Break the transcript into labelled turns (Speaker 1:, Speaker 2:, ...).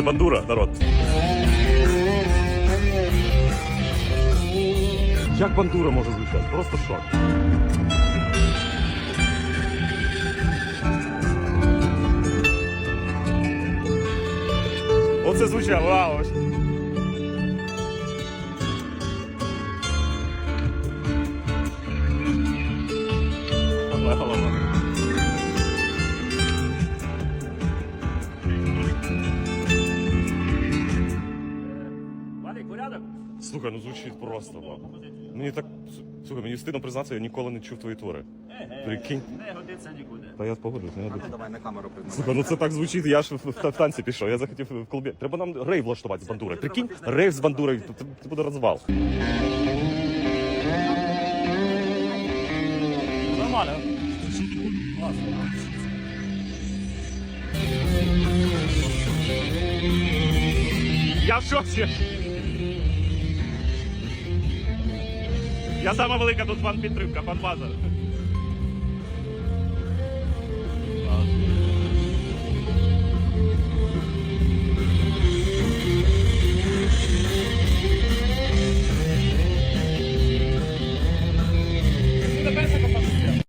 Speaker 1: Це бандура, народ. Як бандура може звучати? Просто шок. Оце звучало, вау! Голова. Слухай, ну звучить просто. Вау. Мені так. Слухай, мені стидно признатися, я ніколи не чув твої твори. Прикинь.
Speaker 2: Не годиться нікуди.
Speaker 1: Та я погоджуюсь, не годиться.
Speaker 3: Давай на камеру.
Speaker 1: Слухай, ну це так звучить, я ж в, в, в танці пішов, я захотів в клубі. Треба нам рейв влаштувати з бандурою. Прикинь, рейв з бандурою, це, це буде розвал.
Speaker 2: Нормально.
Speaker 1: Я в шоці. Я сама велика тут фан підтримка, фан база.